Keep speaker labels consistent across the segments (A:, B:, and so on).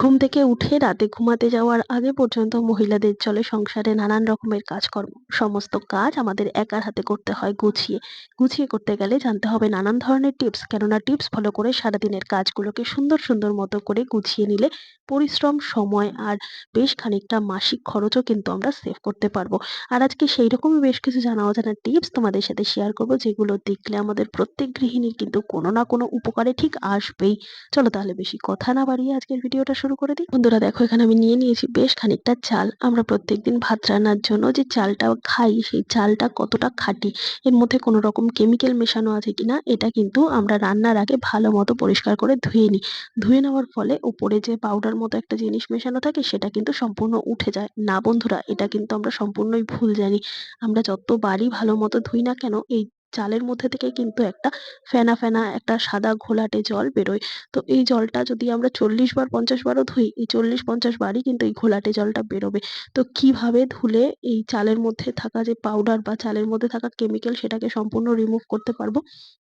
A: ঘুম থেকে উঠে রাতে ঘুমাতে যাওয়ার আগে পর্যন্ত মহিলাদের চলে সংসারে নানান রকমের কাজকর্ম। সমস্ত কাজ আমাদের একার হাতে করতে হয় গুছিয়ে। গুছিয়ে করতে গেলে জানতে হবে নানান ধরনের টিপস, কেননা টিপস ফলো করে সারাদিনের কাজগুলোকে সুন্দর সুন্দর মতো করে গুছিয়ে নিলে পরিশ্রম, সময় আর বেশ খানিকটা মাসিক খরচও কিন্তু আমরা সেভ করতে পারব। আর আজকে সেই রকমই বেশ কিছু জানা অজানা টিপস তোমাদের সাথে শেয়ার করব, যেগুলো দেখলে আমাদের প্রত্যেক গৃহিণীর কিন্তু কোনো না কোনো উপকারে ঠিক আসবেই। চলো তাহলে বেশি কথা না বাড়িয়ে আজকের ভিডিওটা শুরু করে দিই। বন্ধুরা, দেখো, এখানে আমি নিয়ে নিয়েছি বেশ খানিকটা চাল। আমরা প্রত্যেকদিন ভাত রান্নার জন্য যে চালটা খাই, সেই চালটা কতটা খাঁটি, এর মধ্যে কোনো রকম কেমিক্যাল মেশানো আছে কিনা, এটা কিন্তু আমরা রান্নার আগে ভালো মতো পরিষ্কার করে ধুয়ে নিই। ধুয়ে নেওয়ার ফলে উপরে যে পাউডার মতো একটা জিনিস মেশানো থাকে, সেটা কিন্তু সম্পূর্ণ উঠে যায়। না, বন্ধুরা, এটা কিন্তু আমরা সম্পূর্ণই ভুল জানি। আমরা যতবারই ভালো মতো ধুই না কেন, এই চালের মধ্যে থেকে কিন্তু একটা ফেনা ফেনা একটা সাদা ঘোলাটে জল বেরোয়। তো এই জলটা যদি আমরা চল্লিশ বার, পঞ্চাশ বারও ধুই, এই চল্লিশ, পঞ্চাশ বারই কিন্তু এই ঘোলাটে জলটা বেরোবে। তো কীভাবে ধুলে এই চালের মধ্যে থাকা যে পাউডার বা চালের মধ্যে থাকা কেমিক্যাল সেটাকে সম্পূর্ণ রিমুভ করতে পারব?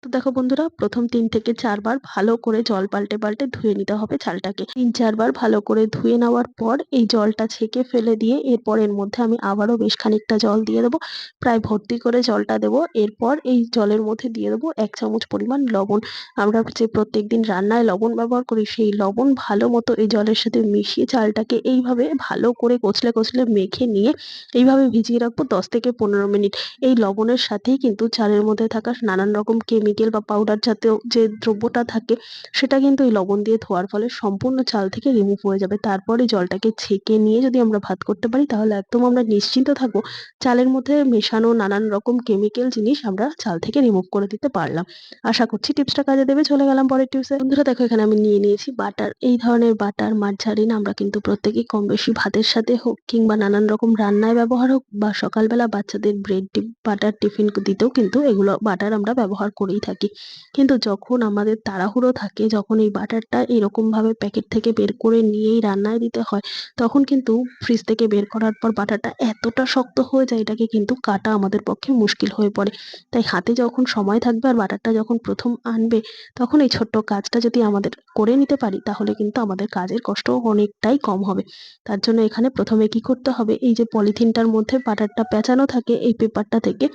A: তো দেখো বন্ধুরা, প্রথম তিন থেকে চারবার ভালো করে জল পাল্টে পাল্টে ধুয়ে নিতে হবে চালটাকে। তিন চারবার ভালো করে ধুয়ে নেওয়ার পর এই জলটা ছেঁকে ফেলে দিয়ে এরপর এর মধ্যে আমি আবারও বেশ খানিকটা জল দিয়ে দেবো। প্রায় ভর্তি করে জলটা দেবো। এরপর এই জলের মধ্যে দিয়ে দেবো এক চামচ পরিমাণ লবণ। আমরা যে প্রত্যেকদিন রান্নায় লবণ ব্যবহার করি, সেই লবণ ভালো মতো এই জলের সাথে মিশিয়ে চালটাকে এইভাবে ভালো করে কচলে কচলে মেখে নিয়ে এইভাবে ভিজিয়ে রাখব দশ থেকে পনেরো মিনিট। এই লবণের সাথেই কিন্তু চালের মধ্যে থাকা নানান রকম কেমিক্যাল বা পাউডার জাতীয় যে দ্রব্যটা থাকে, সেটা কিন্তু এই লবণ দিয়ে ধোয়ার ফলে সম্পূর্ণ চাল থেকে রিমুভ হয়ে যাবে। তারপরে জলটাকে ছেঁকে নিয়ে যদি আমরা ভাত করতে পারি, তাহলে একদম আমরা নিশ্চিন্ত থাকব। চালের মধ্যে মেশানো নানান রকম কেমিক্যাল জিনিস আমরা চাল থেকে রিমুভ করে দিতে পারলাম। আশা করছি টিপসটা কাজে দেবে, চলে গেলাম পরের টিপসে বন্ধুরা, দেখো, এখানে আমি নিয়ে নিয়েছি বাটার এই ধরনের বাটার মার্জারিন আমরা কিন্তু প্রত্যেকেই কম বেশি ভাতের সাথে হোক কিংবা নানান রকম রান্নায় ব্যবহার হোক বা সকালবেলা বাচ্চাদের ব্রেড বাটার টিফিন দিতেও কিন্তু এগুলো বাটার আমরা ব্যবহার করেই থাকি। কিন্তু যখন আমাদের তাড়াহুড়ো থাকে, যখন এই বাটারটা এরকম ভাবে প্যাকেট থেকে বের করে নিয়েই রান্নায় দিতে হয়, তখন কিন্তু ফ্রিজ থেকে বের করার পর বাটারটা এতটা শক্ত হয়ে যায়, এটাকে কিন্তু কাটা আমাদের পক্ষে মুশকিল হয়ে পড়ে। তাই হাতে যখন সময় থাকবে আর বাটারটা যখন প্রথম আনবে, তখন এই ছোট্ট কাজটা যদি আমাদের করে নিতে পারি, তাহলে কিন্তু আমাদের কাজের কষ্ট অনেকটাই কম হবে। তার জন্য এখানে প্রথমে কি করতে হবে, এই যে পলিথিনটার মধ্যে বাটারটা পেঁচানো থাকে, এই পেপারটা থেকে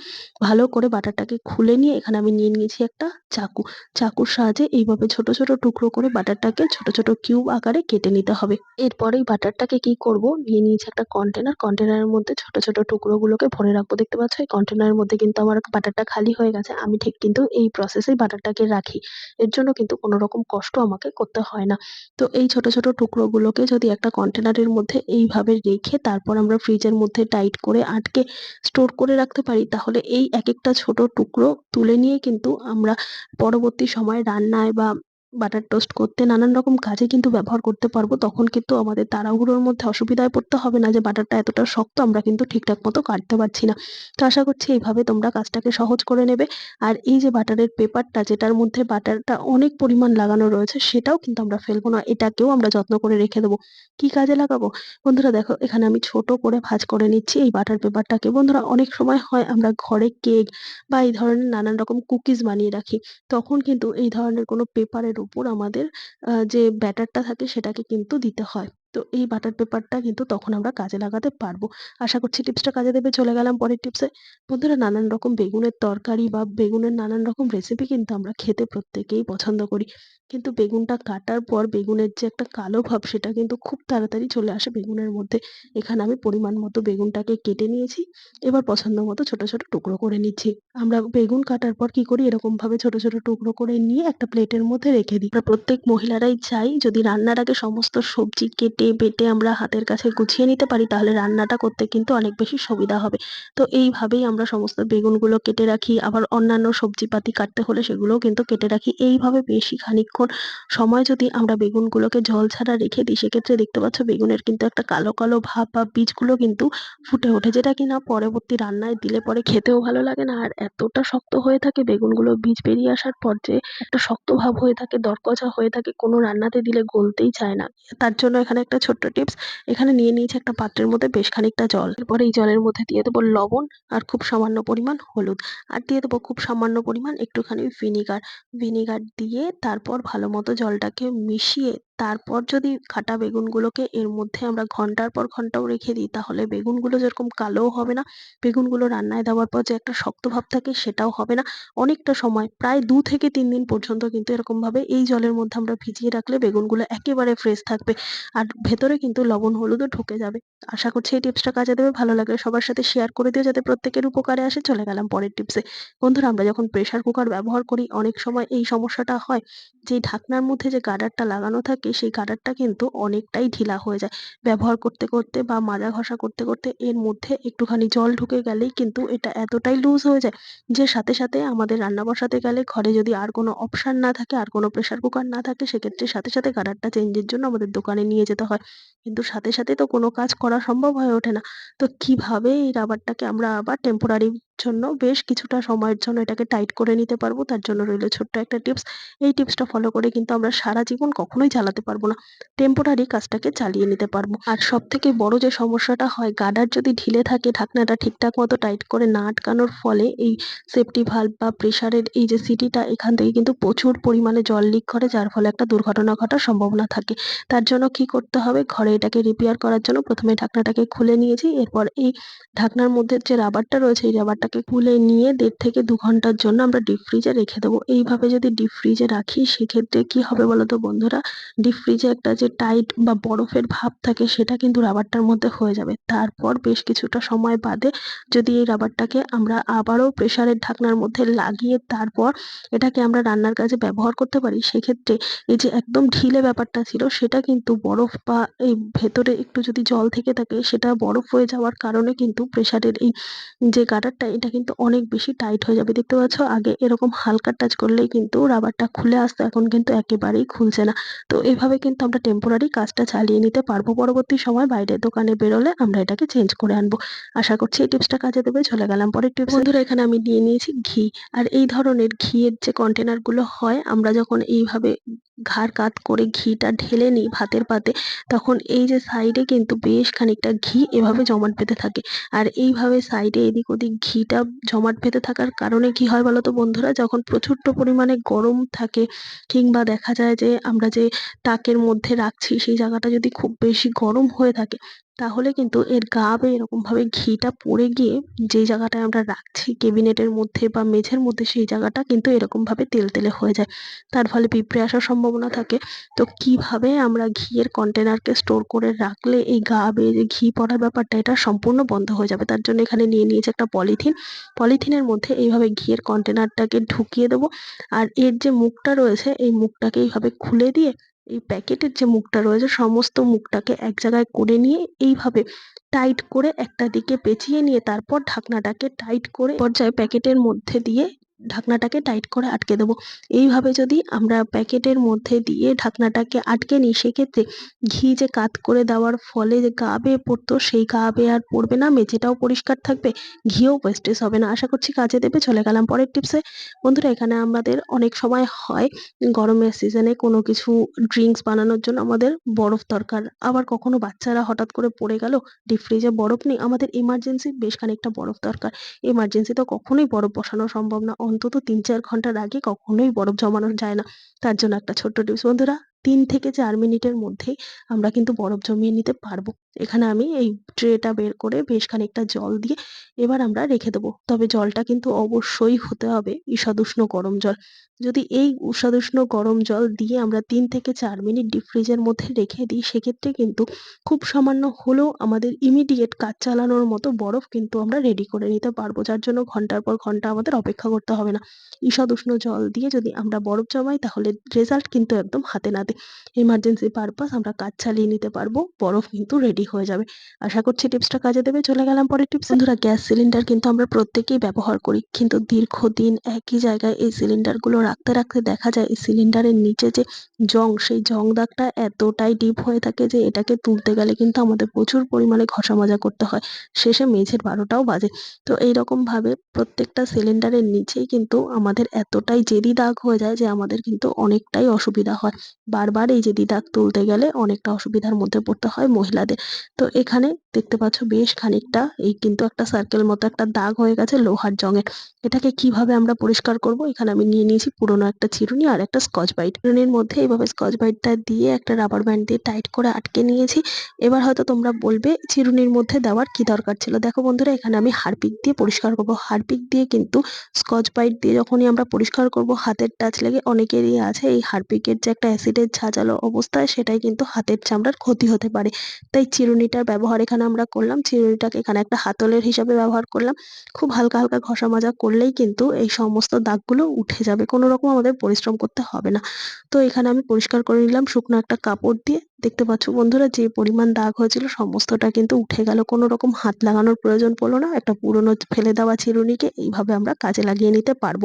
A: ভালো করে বাটারটাকে খুলে নিয়ে এখানে আমি নিয়ে নিয়েছি একটা চাকু। চাকুর সাহায্যে এইভাবে ছোট ছোট টুকরো করে বাটারটাকে ছোট ছোট কিউব আকারে কেটে নিতে হবে। এরপর এই বাটারটাকে কি করব, নিয়ে নিয়েছি একটা কন্টেনার কন্টেনারের মধ্যে ছোট ছোট টুকরোগুলোকে ভরে রাখব। দেখতে পাচ্ছ, এই কন্টেনারের মধ্যে কিন্তু আমার বাটারটা খালি হয়ে গেছে, আমি ঠিক কিন্তু এই প্রসেসেই বাটারটাকে রাখি। এর জন্য কিন্তু কোনো রকম কষ্ট আমাকে করতে হয় না। তো এই ছোট ছোট টুকরোগুলোকে যদি একটা কন্টেনারের মধ্যে এইভাবে রেখে তারপর আমরা ফ্রিজের মধ্যে টাইট করে আটকে স্টোর করে রাখতে পারি, তাহলে এই এক একটা ছোট টুকরো তুলে নিয়ে কিন্তু আমরা পরবর্তী সময়ে রান্নায় বা বাটার টোস্ট করতে নানান রকম কাজে কিন্তু ব্যবহার করতে পারব, তখন কিন্তু আমাদের তাড়াহুড়োর মধ্যে অসুবিধায় পড়তে হবে না যে বাটারটা এতটা শক্ত আমরা কিন্তু ঠিকঠাক মতো কাটতে পারছি না। তো আশা করছি এইভাবে তোমরা কাজটাকে সহজ করে নেবে। আর এই যে বাটারের পেপারটা, যেটার মধ্যে বাটারটা অনেক পরিমাণ লাগানো রয়েছে, সেটাও কিন্তু আমরা ফেলব না, এটাকেও আমরা যত্ন করে রেখে দেবো। কি কাজে লাগাবো? বন্ধুরা দেখো, এখানে আমি ছোট করে ভাঁজ করে নিচ্ছি এই বাটার পেপারটাকে। বন্ধুরা, অনেক সময় হয় আমরা ঘরে কেক বা এই ধরনের নানান রকম কুকিজ বানিয়ে রাখি, তখন কিন্তু এই ধরনের কোনো পেপারের উপর আমাদের যে ব্যাটারটা থাকে সেটাকে কিন্তু দিতে হয়। তো এই বাটার পেপারটা কিন্তু তখন আমরা কাজে লাগাতে পারব। আশা করছি টিপসটা কাজে দেবে, চলে গেলাম পরের টিপসে বন্ধুরা, নানান রকম বেগুনের তরকারি বা বেগুনের নানান রকম রেসিপি কিন্তু আমরা খেতে প্রত্যেকেই পছন্দ করি। কিন্তু বেগুনটা কাটার পর বেগুনের যে একটা কালো ভাব, সেটা কিন্তু খুব তাড়াতাড়ি চলে আসে বেগুনের মধ্যে। এখানে আমি পরিমাণ মতো বেগুনটাকে কেটে নিয়েছি। এবার পছন্দ মতো ছোট ছোট টুকরো করে নিচ্ছি। আমরা বেগুন কাটার পর কি করি? এরকম ভাবে ছোট ছোট টুকরো করে নিয়ে একটা প্লেটের মধ্যে রেখে দিই। প্রত্যেক মহিলারাই চাই, যদি রান্নার আগে সমস্ত সবজি কেটে বেটে আমরা হাতের কাছে গুছিয়ে নিতে পারি, তাহলে রান্নাটা করতে কিন্তু অনেক বেশি সুবিধা হবে। তো এইভাবেই আমরা সমস্ত বেগুনগুলো কেটে রাখি, আবার অন্যান্য সবজিপাতি কাটতে হলে সেগুলোও কিন্তু কেটে রাখি। এইভাবে বেশি খানিকক্ষণ সময় যদি আমরা বেগুনগুলোকে জল ছাড়া রেখে দিই, সেক্ষেত্রে দেখতে পাচ্ছ বেগুনের কিন্তু একটা কালো কালো ভাব বা বীজগুলো কিন্তু ফুটে ওঠে, যেটা কিনা পরবর্তী রান্নায় দিলে পরে খেতেও ভালো লাগে না। আর এতটা শক্ত হয়ে থাকে বেগুনগুলো বীজ বেরিয়ে আসার পর যে একটা শক্ত ভাব হয়ে থাকে, দরকচা হয়ে থাকে, কোনো রান্নাতে দিলে গলতেই চায় না। তার জন্য এখানে একটা ছোট্ট টিপস। এখানে নিয়ে নিয়েছি একটা পাত্রের মধ্যে বেশ খানিকটা জল। এরপরে এই জলের মধ্যে দিয়ে দেবো লবণ আর খুব সামান্য পরিমাণ হলুদ। আর দিয়ে দেবো খুব সামান্য পরিমাণ একটুখানি ভিনিগার। ভিনিগার দিয়ে তারপর ভালো মতো জলটাকে মিশিয়ে তারপর যদি কাটা বেগুনগুলোকে এর মধ্যে আমরা ঘণ্টার পর ঘন্টাও রেখে দিই, তাহলে বেগুনগুলো যেরকম কালোও হবে না। বেগুনগুলো রান্নায় দেওয়ার পর যে একটা শক্ত ভাব থাকে সেটাও হবে না। অনেকটা সময়, প্রায় দু থেকে তিন দিন পর্যন্ত কিন্তু এরকমভাবে এই জলের মধ্যে আমরা ভিজিয়ে রাখলে বেগুনগুলো একেবারে ফ্রেশ থাকবে আর ভেতরে কিন্তু লবণ হলুদও ঢুকে যাবে। আশা করছি এই টিপসটা কাজে দেবে। ভালো লাগলে সবার সাথে শেয়ার করে দিও যাতে প্রত্যেকের উপকারে আসে। চলে গেলাম পরের টিপসে বন্ধুরা, আমরা যখন প্রেসার কুকার ব্যবহার করি, অনেক সময় এই সমস্যাটা হয় যে ঢাকনার মধ্যে যে গার্ডারটা লাগানো থাকে সেই গার্ডারটা কিন্তু অনেকটাই ঢিলা হয়ে যায়। ব্যবহার করতে করতে বা মাজা ঘষা করতে করতে এর মধ্যে একটুখানি জল ঢুকে গেলেই কিন্তু এটা এতটাই লুজ হয়ে যায় যে সাথে সাথে আমাদের রান্না বসাতে গেলে ঘরে যদি আর কোনো অপশান না থাকে, আর কোনো প্রেসার কুকার না থাকে, সেক্ষেত্রে সাথে সাথে গার্ডারটা চেঞ্জের জন্য আমাদের দোকানে নিয়ে যেতে হয়। কিন্তু সাথে সাথে তো কোনো কাজ করা সম্ভব হয়ে ওঠে না। তো কীভাবে এই রাবারটাকে আমরা আবার টেম্পোরারি জন্য বেশ কিছুটা সময়ের জন্য এটাকে টাইট করে নিতে পারব। তার জন্য রইল ছোট্ট একটা টিপস এই টিপসটা ফলো করে কিন্তু আমরা সারা জীবন কখনোই চালাতে পারব না। টেম্পোরারি কাজটাকে চালিয়ে নিতে পারব। আর সব থেকে বড় যে সমস্যাটা হয় গার্ডার যদি ঢিলে থাকে, ঢাকনাটা ঠিকঠাক মতো টাইট করে না আটকানোর ফলে এই সেফটি ভাল্ব বা প্রেসারের এই যে সিটিটা, এখান থেকে কিন্তু প্রচুর পরিমাণে জল লিক করে, যার ফলে একটা দুর্ঘটনা ঘটার সম্ভাবনা থাকে। তার জন্য কি করতে হবে? ঘরে এটাকে রিপেয়ার করার জন্য প্রথমে ঢাকনাটাকে খুলে নিয়েছি। এরপর এই ঢাকনার মধ্যে যে রাবারটা রয়েছে, এই রাবারটাকে খুলে নিয়ে দেড় থেকে দু ঘণ্টার জন্য আমরা ডিপ ফ্রিজে রেখে দেবো। এইভাবে যদি ডিপ ফ্রিজে রাখি, সেক্ষেত্রে কি হবে বলতো বন্ধুরা? ডিপ ফ্রিজে একটা যে টাইট বা বরফের ভাব থাকে, সেটা কিন্তু রাবারটার মধ্যে হয়ে যাবে। তারপর বেশ কিছুটা সময় বাদে যদি এই রাবারটাকে আমরা আবারও প্রেশারের ঢাকনার মধ্যে লাগিয়ে তারপর এটাকে আমরা রান্নার কাজে ব্যবহার করতে পারি, সেক্ষেত্রে এই যে একদম ঢিলে ব্যাপারটা ছিল, সেটা কিন্তু বরফ বা এই ভেতরে একটু যদি জল থেকে থাকে, সেটা বরফ হয়ে যাওয়ার কারণে কিন্তু প্রেশারের এই যে গার্ডারটা এটা কিন্তু অনেক বেশি টাইট হয়ে যাবে, দেখতে পাচ্ছ? আগে এরকম হালকা টাচ করলেই কিন্তু রাবারটা খুলে আসতো, এখন কিন্তু একেবারেই খুলছে না। তো এইভাবে কিন্তু আমরা টেম্পোরারি কাজটা চালিয়ে নিতে পারব। পরবর্তী সময় বাইরে দোকানে বেরোলে আমরা এটাকে চেঞ্জ করে আনব। আশা করছি এই টিপসটা কাজে দেবে, চলে গেলাম পরের টিপস বন্ধুরা, এখানে আমি নিয়ে নিয়েছি ঘি। আর এই ধরনের ঘিয়ের যে কন্টেনারগুলো হয়, আমরা যখন এইভাবে ঘাড় কাত করে ঘিটা ঢেলে নিই ভাতের পাতে। তখন এই যে সাইডে কিন্তু বেশ খানিকটা ঘি এভাবে জমাট বেঁধে থাকে। আর এইভাবে সাইডে এদিক ওদিক ঘিটা জমাট বেঁধে থাকার কারণে কি হয় বলো তো বন্ধুরা? যখন প্রচুর পরিমাণে গরম থাকে কিংবা দেখা যায় যে আমরা যে তাকের মধ্যে রাখছি, সেই জায়গাটা যদি খুব বেশি গরম হয়ে থাকে তাহলে কিন্তু এর গা বেয়ে এরকমভাবে ঘিটা পড়ে গিয়ে যে জায়গাটায় আমরা রাখছি কেবিনেটের মধ্যে বা মেঝের মধ্যে সেই জায়গাটা কিন্তু এরকমভাবে তেলতেলে হয়ে যায়। তার ফলে পিঁপড়ে আসার সম্ভাবনা থাকে। তো কীভাবে আমরা ঘিয়ের কন্টেনারকে স্টোর করে রাখলে এই গা বেয়ে যে ঘি পড়ার ব্যাপারটা, এটা সম্পূর্ণ বন্ধ হয়ে যাবে? তার জন্য এখানে নিয়ে নিয়েছে একটা পলিথিন। পলিথিনের মধ্যে এইভাবে ঘিয়ের কন্টেনারটাকে ঢুকিয়ে দেবো। আর এর যে মুখটা রয়েছে, এই মুখটাকে এইভাবে খুলে দিয়ে এই প্যাকেটের যে মুখটা রয়েছে, সমস্ত মুখটাকে এক জায়গায় করে নিয়ে এইভাবে টাইট করে একটা দিকে পেঁচিয়ে নিয়ে তারপর ঢাকনাটাকে টাইট করে পর্যায়ে প্যাকেটের মধ্যে দিয়ে ঢাকনাটাকে টাইট করে আটকে দেবো। এইভাবে যদি আমরা প্যাকেটের মধ্যে দিয়ে ঢাকনাটাকে আটকে নিই, সেক্ষেত্রে ঘি যে কাত করে দেওয়ার ফলে যে গা বেয়ে পড়তো, সেই গা বেয়ে আর পড়বে না, মেঝেটাও পরিষ্কার থাকবে, ঘিও ওয়েস্টেজ হবে না। আশা করছি কাজে দেবে, চলে গেলাম পরের টিপসে বন্ধুরা, এখানে আমাদের অনেক সময় হয় গরমের সিজনে কোনো কিছু ড্রিঙ্কস বানানোর জন্য। আমাদের বরফ দরকার। আবার কখনো বাচ্চারা হঠাৎ করে পড়ে গেল ডিপ ফ্রিজে বরফ নেই। আমাদের এমার্জেন্সি বেশ খানিকটা বরফ দরকার। এমার্জেন্সি তো কখনোই বরফ বসানো সম্ভব না। অন্তত তিন চার ঘণ্টার আগে কখনোই বরফ জমানো যায় না। তার জন্য একটা ছোট্ট টিপস বন্ধুরা তিন থেকে চার মিনিটের মধ্যেই আমরা কিন্তু বরফ জমিয়ে নিতে পারব। এখানে আমি এই ট্রেটা বের করে বেশ খানিকটা জল দিয়ে এবার আমরা রেখে দেবো। তবে জলটা কিন্তু অবশ্যই হতে হবে ঈষদুষ্ণ গরম জল। যদি এই ঈষদুষ্ণ গরম জল দিয়ে আমরা তিন থেকে চার মিনিট ডিপ ফ্রিজের মধ্যে রেখে দিই, সেক্ষেত্রে কিন্তু খুব সামান্য হলেও আমাদের ইমিডিয়েট কাজ চালানোর মতো বরফ কিন্তু আমরা রেডি করে নিতে পারব, যার জন্য ঘণ্টার পর ঘণ্টা আমাদের অপেক্ষা করতে হবে না। ঈষদ উষ্ণ জল দিয়ে যদি আমরা বরফ জমাই, তাহলে রেজাল্ট কিন্তু একদম হাতে নাতে এমার্জেন্সি পারপাস আমরা কাজ চালিয়ে নিতে পারব, বরফ কিন্তু রেডি হয়ে যাবে। আশা করছি টিপসটা কাজে দেবে। চলে গেলাম পরের টিপস বন্ধুরা, গ্যাস সিলিন্ডার কিন্তু আমরা প্রত্যেকেই ব্যবহার করি। কিন্তু দীর্ঘদিন একই জায়গায় এই সিলিন্ডারগুলো রাখতে রাখতে দেখা যায়, এই সিলিন্ডারের নিচে যে জং, সেই জং দাগটা এতটাই ডিপ হয়ে থাকে যে এটাকে তুলতে গেলে কিন্তু আমাদের প্রচুর পরিমাণে ঘষা মাজা করতে হয়। শেষে মেঝের বারোটাও বাজে। তো এইরকম ভাবে প্রত্যেকটা সিলিন্ডারের নিচেই কিন্তু আমাদের এতটাই জেদি দাগ হয়ে যায় যে আমাদের কিন্তু অনেকটাই অসুবিধা হয়। বারবার এই যে দাগ তুলতে গেলে অনেকটা অসুবিধার মধ্যে পড়তে হয় মহিলাদের। তো এখানে দেখতে পাচ্ছ বেশ খানিকটা, এই কিন্তু একটা সার্কেল মতো একটা দাগ হয়ে গেছে লোহার জংয়ের এটাকে কীভাবে আমরা পরিষ্কার করব? এখানে আমি নিয়ে নিয়েছি পুরোনো একটা চিরুনি আর একটা স্কচ ব্রাইট চিরুনির মধ্যে এইভাবে স্কচ ব্রাইটটা দিয়ে একটা রাবার ব্যান্ড দিয়ে টাইট করে আটকে নিয়েছি। এবার হয়তো তোমরা বলবে, চিরুনির মধ্যে দেওয়ার কি দরকার ছিল? দেখো বন্ধুরা, এখানে আমি হারপিক দিয়ে পরিষ্কার করব। হারপিক দিয়ে কিন্তু স্কচ ব্রাইট দিয়ে যখনই আমরা পরিষ্কার করব, হাতের টাচ লেগে অনেকেরই আছে এই হারপিকের যে একটা অ্যাসিডের ঝাঁঝালো অবস্থায় সেটাই কিন্তু হাতের চামড়ার ক্ষতি হতে পারে। তাই চিরুনিটার ব্যবহার এখানে আমরা করলাম, চিরুনিটাকে এখানে একটা হাতলের হিসাবে ব্যবহার করলাম। খুব হালকা হালকা ঘষা মাজা করলেই কিন্তু এই সমস্ত দাগগুলো উঠে যাবে। কোনো রকম আমাদের পরিশ্রম করতে হবে না। তো এখানে আমি পরিষ্কার করে নিলাম, শুকনো একটা কাপড় দিয়ে। দেখতে পাচ্ছ বন্ধুরা, যে পরিমাণ দাগ হয়েছিল সমস্তটা কিন্তু উঠে গেল। কোনো রকম হাত লাগানোর প্রয়োজন পড়ল না। একটা পুরনো ফেলে দেওয়া চিরুনিকে এইভাবে আমরা কাজে লাগিয়ে নিতে পারব।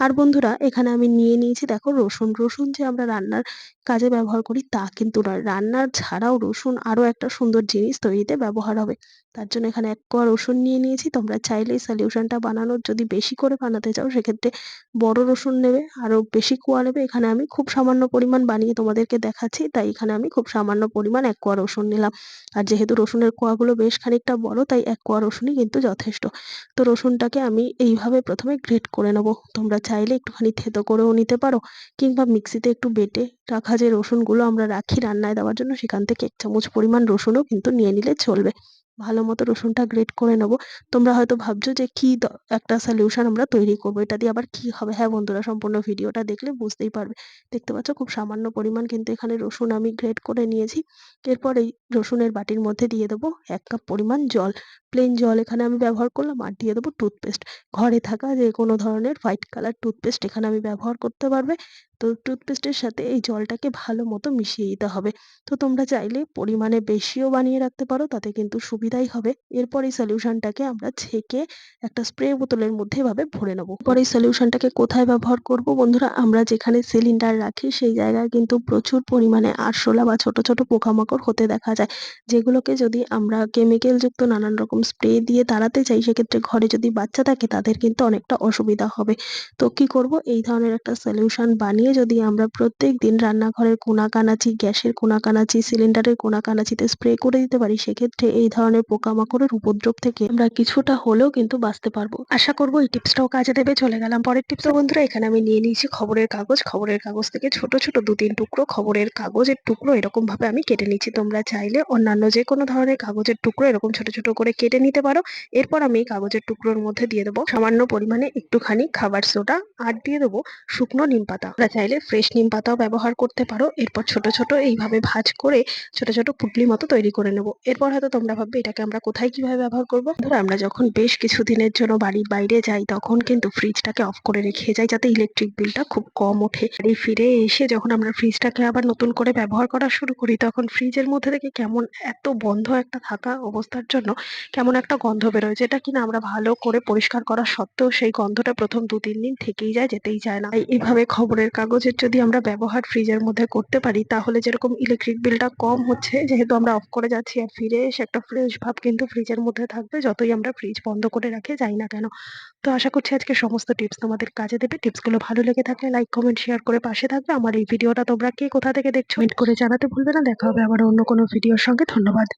A: আর বন্ধুরা, এখানে আমি নিয়ে নিয়েছি, দেখো, রসুন। রসুন যে আমরা রান্নার কাজে ব্যবহার করি তা কিন্তু নয়। রান্নার ছাড়াও রসুন আরও একটা সুন্দর জিনিস তৈরিতে ব্যবহার হবে। তার জন্য এখানে এক কোয়া রসুন নিয়ে নিয়েছি। তোমরা চাইলে এই সলিউশনটা বানানোর যদি বেশি করে বানাতে চাও, সেক্ষেত্রে বড় রসুন নেবে, আরও বেশি কোয়া নেবে। এখানে আমি খুব সামান্য পরিমাণ বানিয়ে তোমাদেরকে দেখাচ্ছি, তাই এখানে আমি খুব সামান্য পরিমাণ এক কোয়া রসুন নিলাম। আর যেহেতু রসুনের কোয়াগুলো বেশ খানিকটা বড়, তাই এক কোয়া রসুনই কিন্তু যথেষ্ট। তো রসুনটাকে আমি এইভাবে প্রথমে গ্রেট করে নেব। তোমরা চাইলে একটুখানি থেতো করেও নিতে পারো, কিংবা মিক্সিতে একটু বেটে রাখা যে রসুনগুলো আমরা রাখি রান্নায় দেওয়ার জন্য, সেখান থেকে এক চামচ পরিমাণ রসুনও কিন্তু নিয়ে নিলে চলবে। ভালো মতো রসুনটা গ্রেট করে নেব। তোমরা হয়তো ভাবছ যে কি একটা সলিউশন আমরা তৈরি করব। এটা দিয়ে আবার কি হবে? হ্যাঁ বন্ধুরা, সম্পূর্ণ ভিডিওটা দেখলে বুঝতেই পারবে। দেখতে পাচ্ছ খুব সামান্য পরিমাণ কিন্তু এখানে রসুন আমি গ্রেট করে নিয়েছি। এরপর এই রসুনের বাটির মধ্যে দিয়ে দেবো এক কাপ পরিমাণ জল। প্লেন জল এখানে আমি ব্যবহার করলাম আর দিয়ে দেবো টুথপেস্ট ঘরে থাকা যে কোনো ধরনের হোয়াইট কালার টুথপেস্ট এখানে আমি ব্যবহার করতে পারবে। তো টুথপেস্টের সাথে এই জলটাকে ভালো মতো মিশিয়ে দিতে হবে। তো তোমরা চাইলে পরিমাণে বেশিও বানিয়ে রাখতে পারো, তাতে কিন্তু সুবিধাই হবে। এরপর এই সলিউশনটাকে আমরা ছেঁকে একটা স্প্রে বোতলের মধ্যে এভাবে ভরে নেব। পরে এই সলিউশনটাকে কোথায় ব্যবহার করব বন্ধুরা? আমরা যেখানে সিলিন্ডার রাখি সেই জায়গায় কিন্তু প্রচুর পরিমাণে আরশোলা বা ছোট ছোট পোকামাকড় হতে দেখা যায়। যেগুলোকে যদি আমরা কেমিক্যাল যুক্ত নানান রকম স্প্রে দিয়ে তাড়াতে চাই, সেক্ষেত্রে ঘরে যদি বাচ্চা থাকে তাদের কিন্তু অনেকটা অসুবিধা হবে। তো কি করব? এই ধরনের একটা সলিউশন বানিয়ে যদি আমরা প্রত্যেক দিন রান্নাঘরের কোনা কানাচি গ্যাসের কোনা কানাচি সিলিন্ডারের কোনা কানাচিতে স্প্রে করে দিতে পারি, সেক্ষেত্রে এই ধরনের পোকামাকড়ের উপদ্রব থেকে আমরা কিছুটা হলেও কিন্তু বাঁচতে পারব। আশা করব এই টিপসটাও কাজে দেবে, চলে গেলাম পরের টিপস বন্ধুরা, এখানে আমি নিয়ে নিয়েছি খবরের কাগজ। খবরের কাগজ থেকে ছোট ছোট দু তিন টুকরো খবরের কাগজের টুকরো এরকম ভাবে আমি কেটে নিচ্ছি। তোমরা চাইলে অন্যান্য যে কোনো ধরনের কাগজের টুকরো এরকম ছোট ছোট করে কেটে নিতে পারো। এরপর আমি এই কাগজের টুকরোর মধ্যে দিয়ে দেবো সামান্য পরিমাণে একটুখানি খাবার সোডা আর দিয়ে দেবো শুকনো নিম পাতা। তোমরা চাইলে ফ্রেশ নিম পাতাও ব্যবহার করতে পারো। এরপর ছোট ছোট এইভাবে ভাজ করে ছোট ছোট পুটলি মতো তৈরি করে নেব। এরপর হয়তো তোমরা ভাববে, এটাকে আমরা কোথায় কীভাবে ব্যবহার করব? ধরো আমরা যখন বেশ কিছু দিনের জন্য বাড়ির বাইরে যাই, তখন কিন্তু ফ্রিজটাকে অফ করে রেখে যাই যাতে ইলেকট্রিক বিলটা খুব কম ওঠে। বাড়ি ফিরে এসে যখন আমরা ফ্রিজটাকে আবার নতুন করে ব্যবহার করা শুরু করি, তখন ফ্রিজের মধ্যে থেকে কেমন এত বন্ধ একটা থাকা অবস্থার জন্য কেমন একটা গন্ধ বেরোয় যেটা কিনা আমরা ভালো করে পরিষ্কার করা সত্ত্বেও সেই গন্ধটা প্রথম দু, তিন দিন থেকেই যায়, যেতেই চায় না। এইভাবে খবরের কাগজের যদি আমরা ব্যবহার ফ্রিজের মধ্যে করতে পারি, তাহলে যেরকম ইলেকট্রিক বিলটা কম হচ্ছে, যেহেতু আমরা অফ করে যাচ্ছি আর ফিরে এসে একটা ফ্রেশ ভাব কিন্তু ফ্রিজের মধ্যে থাকবে, যতই আমরা ফ্রিজ বন্ধ করে রাখে, যাই না কেন। তো আশা করছি আজকে সমস্ত টিপস তোমাদের কাজে দেবে। টিপসগুলো ভালো লেগে থাকলে লাইক কমেন্ট শেয়ার করে পাশে থাকবে। আমার এই ভিডিওটা তোমরা কে কোথা থেকে দেখছ কমেন্ট করে জানাতে ভুলবে না। দেখা হবে আবার অন্য কোনো ভিডিওর সঙ্গে। ধন্যবাদ।